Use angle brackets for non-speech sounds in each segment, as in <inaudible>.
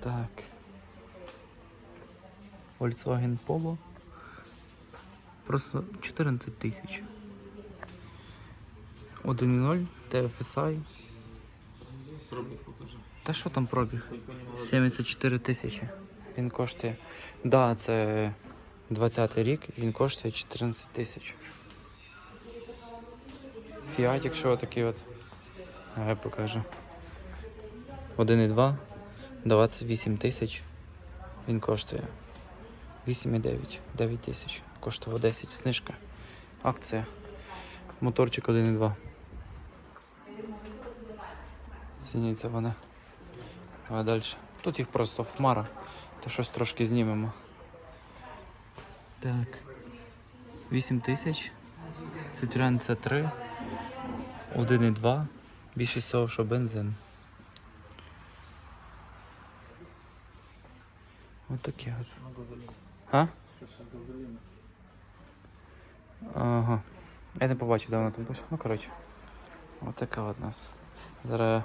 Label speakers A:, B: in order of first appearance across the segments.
A: Так. Volkswagen Polo. Просто 14 тисяч. 1.0 TFSI.
B: Пробіг покажи.
A: Та що там пробіг?
B: Хоч по ньому
A: 74 тисячі. Він коштує. Да, це 20 рік, він коштує 14 тисяч. Фіат, якщо такий от. Я покажу. 1,2, 28 тисяч. Він коштує 8,9, 9 тисяч. Коштував 10. Знижка. Акція. Моторчик 1,2. Ціняться вони. А далі. Тут їх просто хмара, то щось трошки знімемо. Так. 8 тисяч. Citroen C3. 1,2. Більше всього, що бензин. Ось таке от.
B: на.
A: А? Ага. Я не побачив, де вона там пише. Ну, коротше. Ось така от нас. Зараз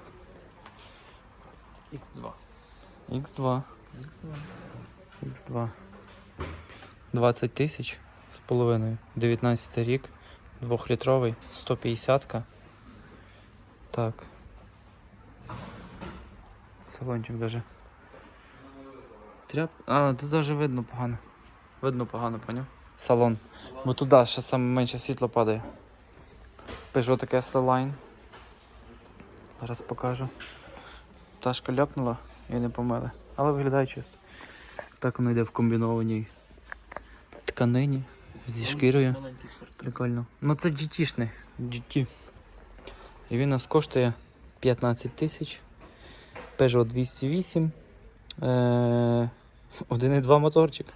B: X2.
A: X2.
B: X2.
A: X2. 20 тисяч з половиною. 19 рік. Двохлітровий. 150-ка. Так. Салончик даже. Тряп. А, тут даже видно погано. Видно погано, поняв? Салон. Бо туди ще саме менше світло падає. Peugeot таке S-Line. Зараз покажу. Пташка ляпнула і не помили. Але виглядає чисто. Так воно йде в комбінованій тканині зі шкірою. Прикольно. Ну це GT-шний. GT. І він нас коштує 15 тисяч. Peugeot 208. Е, 1,2 моторчик.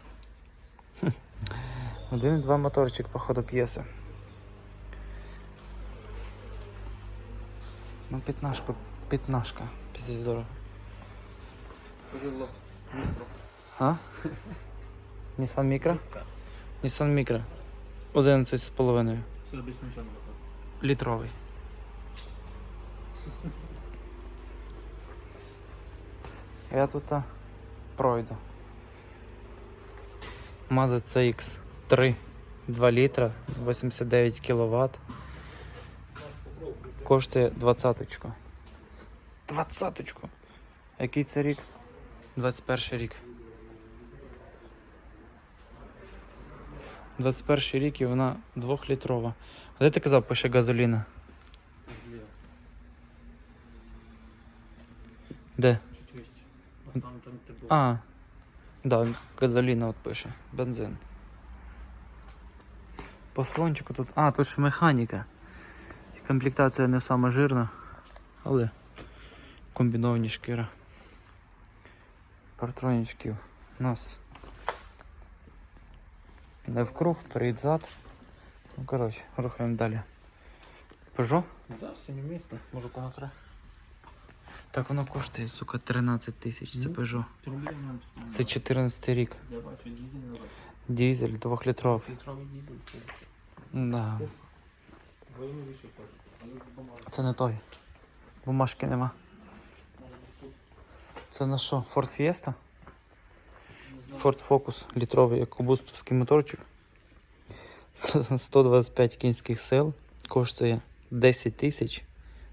A: <laughs> Хм. 1,2 моторчик, походу, п'єса. Ну, п'ятнашка, п'ятнашка. Піздець дорого.
B: Повело.
A: А? Nissan Micra? Nissan Micra. 11 з половиною.
B: Все без нічого не виходить.
A: Літровий. <laughs> Я тут пройду. Mazda CX3 2 літра, 89 кВт. Коштує двадцяточку. Двадцяточку. Який це рік? 21 рік. 21 рік і вона двохлітрова. А де ти казав, пише газоліна? Де?
B: Там, там ти.
A: А, да, газоліна от пише. Бензин. По салончику тут. А, тут ж механіка. Комплектація не сама жирна, але комбіновані шкіра. Партронічків у нас не вкруг, перед зад. Ну, коротше, рухаємо далі. Peugeot?
B: Да, семимісно. Може кого треба?
A: Так воно коштує, сука, 13 тисяч. Це
B: Ну.
A: Peugeot. Це 14 рік.
B: Я бачу дізель назад.
A: Дізель двохлітровий.
B: Літровий дізель. Це
A: Да. не той. Бумажки нема. Це на що? Ford Fiesta? Ford Focus літровий екобустовський моторчик. 125 кінських сил. Коштує 10 тисяч.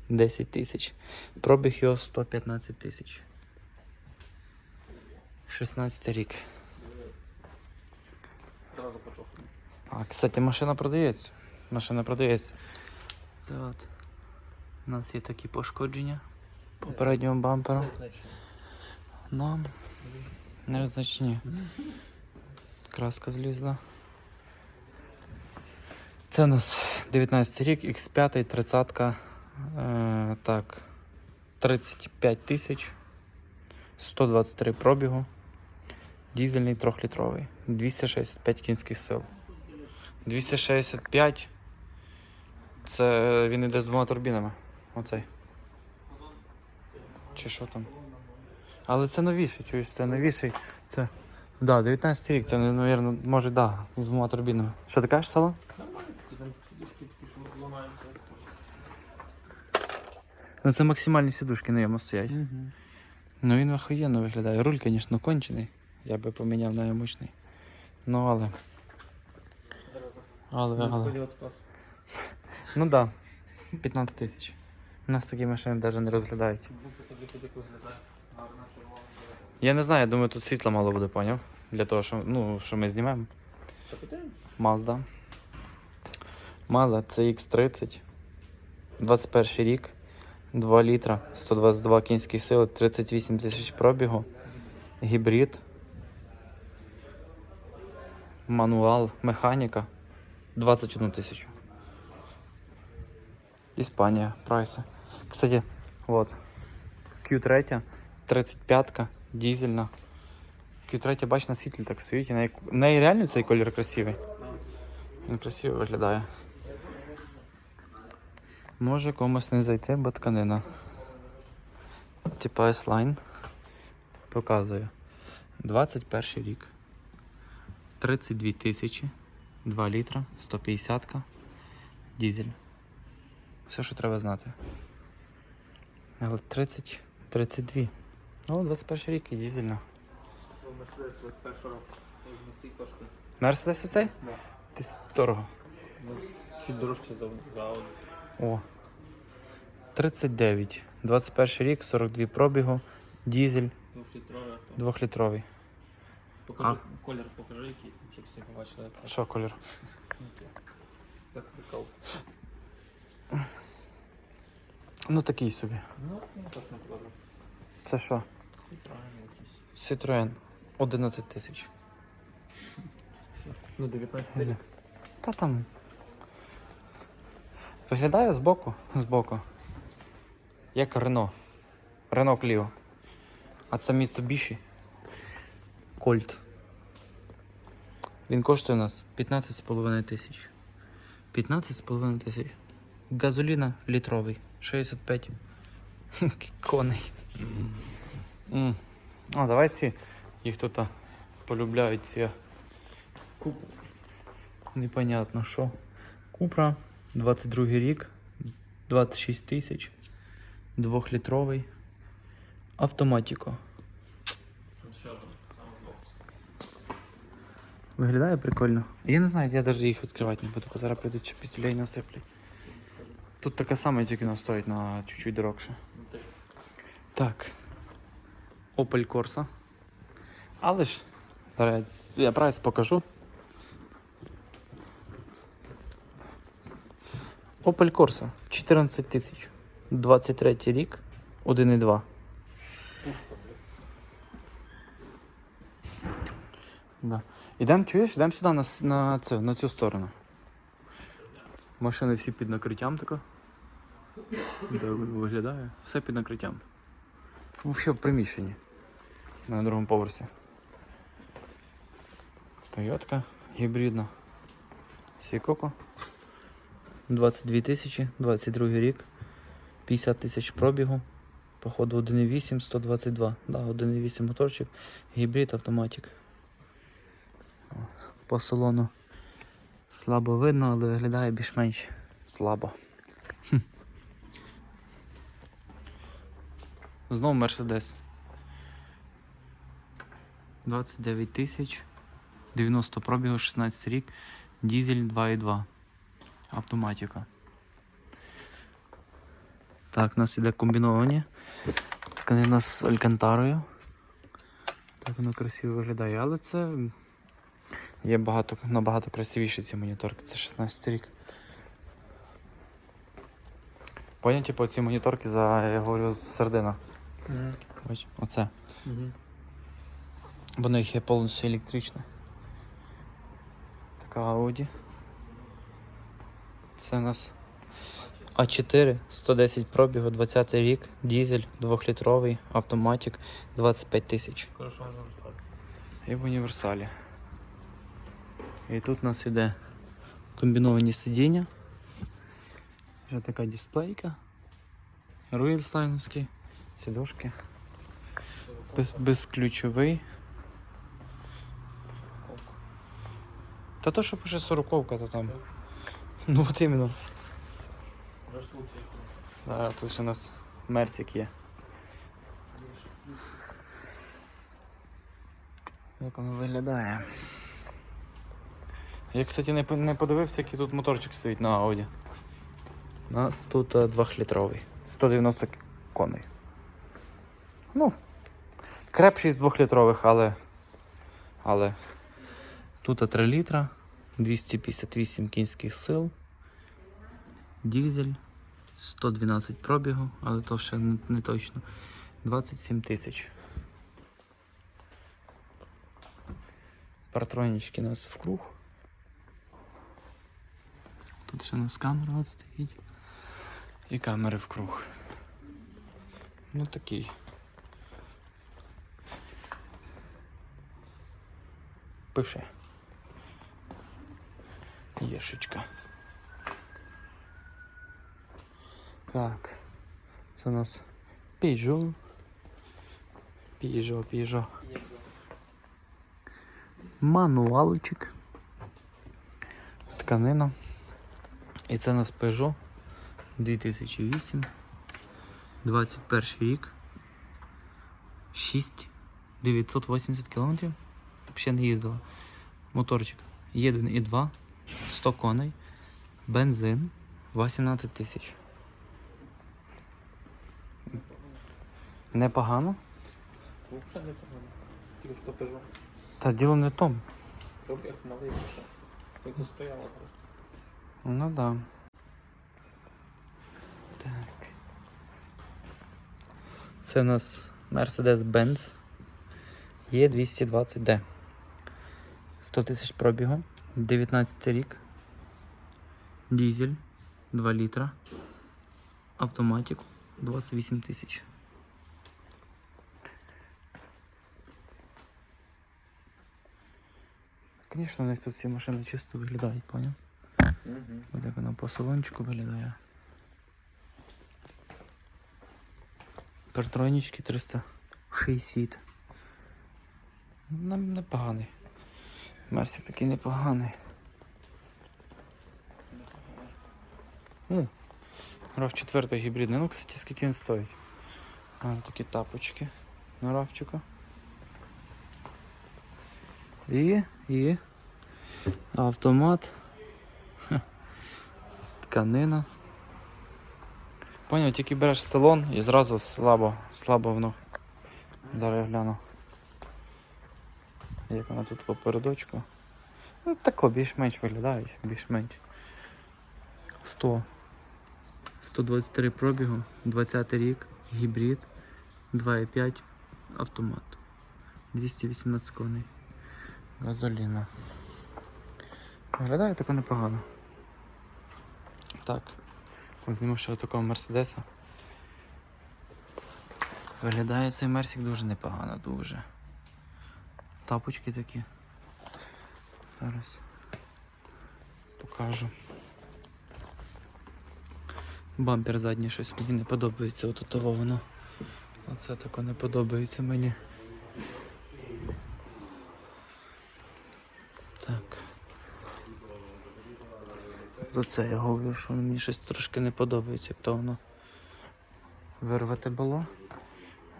A: 10 тисяч. Пробіг його 115 тисяч. 16 рік. А, кстати, машина продається. Машина продається. Це от. У нас є такі пошкодження попереднього бампера.
B: Це значення.
A: Ну, не значні. Краска злізла. Це у нас 19 рік, X5, 30. Е, так. 35 тисяч. 123 пробігу. Дізельний 3-літровий. 265 кінських сил. 265. Це він іде з двома турбінами. Оцей. Чи що там? Але це новіший, чуєш, це новіший. Це. Да, 19 рік, це, мабуть, може, да, з двома турбінами. Що ти кажеш, салон?
B: Там сидушки такі, що ламаються.
A: Ну це максимальні сідушки на йому стоять.
B: Угу.
A: Ну він охуєнно виглядає. Руль, звісно, кончений. Я би поміняв на емочний. Ну але. Але, але. Ну так. Да. 15 тисяч. У нас такі машини навіть не розглядають. Я не знаю, я думаю, тут світла мало буде, поняв? Для того, що, ну, що ми знімемо.
B: Подивимося.
A: Mazda. Mazda CX30. 21 рік. 2 літра, 122 кінські сили, 38 тисяч пробігу. Гібрид. Мануал, механіка. 21 тисячу. Іспанія, прайси. Кстати, вот. Q3, 35-ка, дизельна. Q3, бач, на світлі так стоїть. в неї реально цей колір красивий. Він красиво виглядає. Може комусь не зайти, бо тканина. Типа S-Line. Показую. 21 рік. 32 тисячі. 2 літра, 150 дізель. Все, що треба знати. Але 30, 32. Ну, 21 рік і дізельна.
B: Мерседес 21 року.
A: Мерседес оцей?
B: Да.
A: Ти дорого.
B: Ну, чуть дорожче за, за Audi.
A: О. 39. 21 рік, 42 пробігу, дізель
B: Двохлітрове авто.
A: двохлітровий.
B: Покажи, колір покажи який, щоб всі побачили.
A: Що колір?
B: Прикол.
A: Ну такий собі.
B: Ну, не продав.
A: Це що?
B: Світраємо якийсь.
A: Citroen 11 тисяч.
B: Ну, 19 рік.
A: Та там. Виглядає збоку. Збоку. Як Рено. Рено Кліо. А це Mitsubishi. Colt. Він коштує у нас 15,5 тисяч. 15,5 тисяч. Газоліна літровий. 65 <laughs> коней. М. А, давай ці. Їх тут полюбляють ці.
B: Купу.
A: Непонятно що. Купра, 22 рік, 26 тисяч, 2-літровий. Автоматіко. Виглядає прикольно. Я не знаю, я навіть їх відкривати не буду, зараз прийдуть ще пістолей насиплять. Тут така сама, тільки вона стоїть на чуть-чуть дорогше. Так. Opel Corsa. Але ж, зараз я прайс покажу. Opel Corsa 14 тисяч. 23 рік, 1,2. Да. Ідемо, чуєш, йдемо сюди на, на, це, на цю сторону. Машини всі під накриттям тако. Да, виглядає. Все під накриттям. Взагалі в приміщенні. На другому поверсі. Тойотка гібридна. Сікоко. 22 тисячі, 22 рік. 50 тисяч пробігу. Походу 1.8, 122. Да, 1.8 моторчик. Гібрид автоматик. По салону слабо видно, але виглядає більш-менш слабо. Знову Мерседес. 29 тисяч. 90 пробігу, 16 рік. Дізель 2.2. Автоматика. Так, у нас іде комбіновані. Тканина з алькантарою. Так воно красиво виглядає, але це є багато, набагато красивіші ці моніторки. Це 16 рік. Поняв, типу, ці моніторки за, я говорю, середина. Ось, оце.
B: Угу.
A: Бо на їх є повністю електричне. Така Audi. Це у нас А4, 110 пробігу, 20 рік, дізель, 2-літровий, автоматик, 25 тисяч.
B: Хорошо.
A: І в універсалі. І тут у нас іде комбіновані сидіння. Вже така дисплейка. Руїлстайновський, сідушки. Без, безключовий. Та то, що пише сороковка, то там. Ну от іменно. Да, тут ще у нас мерсик є. Як воно виглядає. Я, кстати, не, не подивився, який тут моторчик стоїть на Audi. У нас тут 2-літровий. 190 коней. Ну, крепший з 2-літрових, але. Але. Тут 3 літра, 258 кінських сил. Дізель. 112 пробігу, але то ще не, не точно. 27 тисяч. Партронічки у нас в круг. Тут ще у нас камера от стоїть. І камери в круг. Ну такий. Пише. Єшечка. Так. Це у нас Peugeot. Peugeot, Peugeot. Мануалчик. Тканина. І це у нас Peugeot 2008. 21 рік. 6 980 км. Ще не їздила. Моторчик. Є 1 і 2. 100 коней. Бензин. 18 тисяч. Непогано.
B: Взагалі не погано. Тільки що пежу.
A: Та діло не в тому.
B: Пробіг малий лише. Як застояла просто.
A: Ну да. Так. Це у нас Mercedes-Benz E220D. 100 тисяч пробігу. 19 рік. Дізель 2 літра. Автоматик 28 тисяч. Звісно, у них тут всі машини чисто виглядають, поняв?
B: Угу.
A: Ось як вона по салончику виглядає. Партронічки 360. Нам непоганий. Мерсик такий непоганий. Ну, RAV 4 гібридний. Ну, кстати, скільки він стоїть. А, такі тапочки на равчику. І, і автомат. Тканина. Поняв, тільки береш салон і зразу слабо, слабо воно. Зараз я гляну. Як вона тут по передочку. Ну тако, більш-менш виглядають, більш-менш. 100. 123 пробігу, 20 рік, гібрид, 2,5 автомат. 218 коней. Газоліна. Виглядає тако непогано. Так. Візьмемо ще такого Мерседеса. Виглядає цей Мерсик дуже непогано, дуже. Тапочки такі. Зараз покажу. Бампер задній щось мені не подобається, от того воно. Оце тако не подобається мені. Так. За це я говорю, що воно мені щось трошки не подобається, як то воно вирвати було.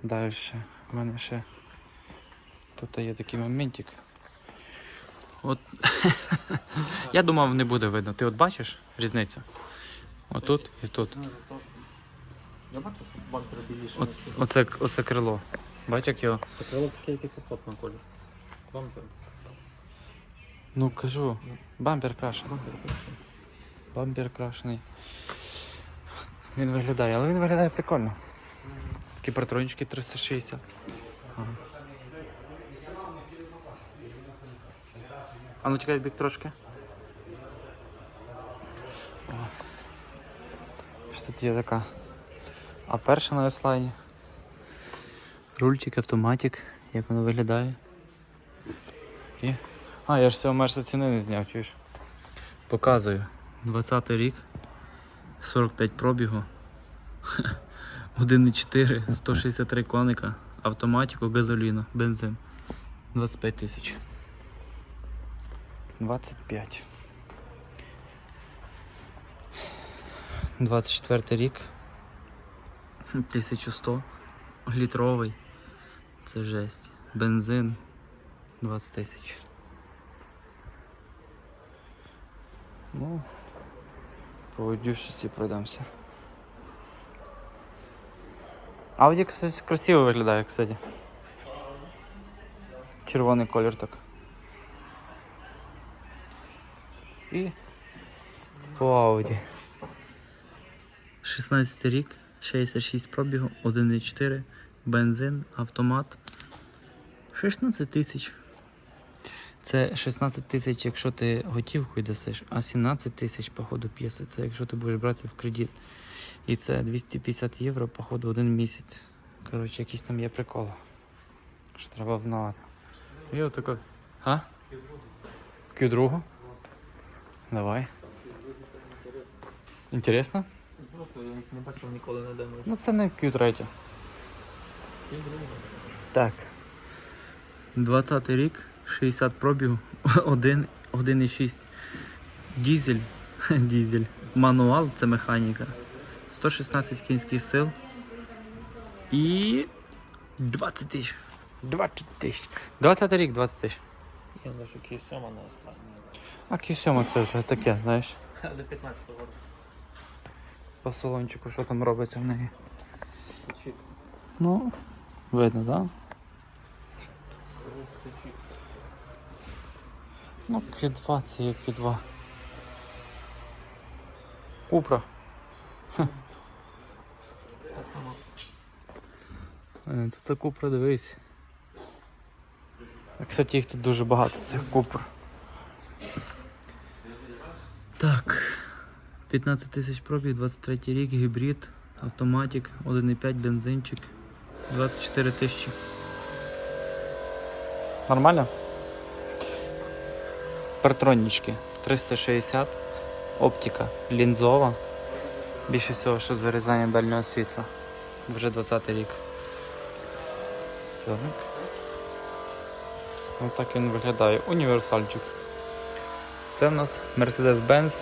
A: Далі в мене ще тут є такий моментик. От <laughs> я думав, не буде видно. Ти от бачиш різницю? Отут і тут.
B: Я бачу, що бампер біліше.
A: Оце, оце крило. Бачиш, як його.
B: Покрило таке, як і капот на колір. Бампер.
A: Ну кажу, бампер крашений.
B: Бампер перший.
A: Бампер крашений. Він виглядає, але він виглядає прикольно. Такі патрончики 360. Ага. А ну чекай бік трошки. Що тут є така? А перша на веслайні. Рульчик, автоматик, як воно виглядає. І... А, я ж цього мерса ціни не зняв, чуєш? Показую. 20 рік, 45 пробігу, <laughs> 1,4, 163 коника, автоматику, газоліна, бензин. 25 тисяч. 25. 24 рік. 1100 літровий. Це жесть. Бензин 20 тисяч. Ну, по дюшці пройдемося. Кстати, красиво виглядає, кстати. Червоний колір так. І по Audi. 16 рік, 66 пробігу, 1,4, бензин, автомат. 16 тисяч. Це 16 тисяч, якщо ти готівкою дасиш, а 17 тисяч, походу, п'єси. Це якщо ти будеш брати в кредит. І це 250 євро, походу, один місяць. Коротше, якісь там є приколи. Що треба взнавати. І отако. А? Q2? Давай. Інтересно?
B: Просто я їх не бачив ніколи не демо.
A: Ну це не Q3. Так. 20 рік, 60 пробігу, 1, 1,6. Дізель. <laughs> Дізель. Мануал це механіка. 116 кінських сил. І 20 тисяч. 20 тисяч. 20 рік, 20 тисяч.
B: Я не що Київ 7 на останній.
A: А Q7 це вже таке, знаєш.
B: До 15 року.
A: По салончику, що там робиться в неї.
B: Чітко.
A: Ну, видно, так? Да?
B: Це чітко.
A: Ну, Q2 це є Q2. Купра. Е, Це та Купра, дивись. Кстати, їх тут дуже багато, цих Купр. Так. 15 тисяч пробіг, 23 рік, гібрид, автоматик, 1,5 бензинчик, 24 тисячі. Нормально? Партроннички 360, оптика лінзова. Більше всього, що зарізання дальнього світла. Вже 20 рік. Так. Ось так він виглядає. Універсальчик. Це в нас Mercedes-Benz.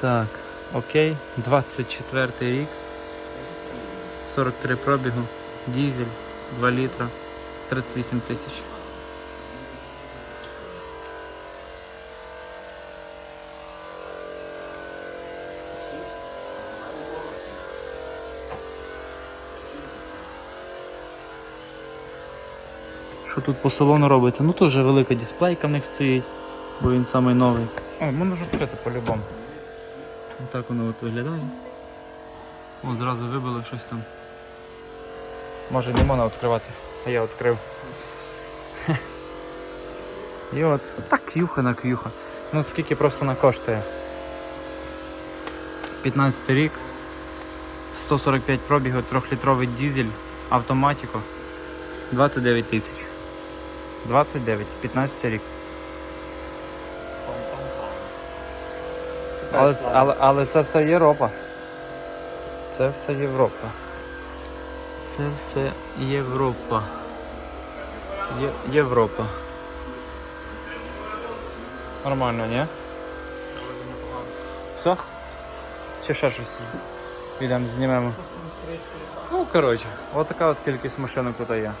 A: Так, окей. 24 рік. 43 пробігу. Дізель, 2 літра, 38 тисяч. Що тут по салону робиться? Ну тут вже велика дисплейка в них стоїть, бо він самий новий. О, можна ж відкрити по-любому. Отак воно от виглядає. О, зразу вибило щось там. Може не можна відкривати, а я відкрив. <laughs> І от, так к'юха на к'юха. Ну скільки просто вона коштує. 15 рік, 145 пробігу, 3-літровий дизель, автоматико. 29 тисяч. 29, 15 рік. Але, але, але це все Європа. Це все Європа. Це все Європа. Є, Європа. Нормально, ні? Все? Чи ще щось? Підемо знімемо. Ну, коротше, от така от кількість машинок тут є.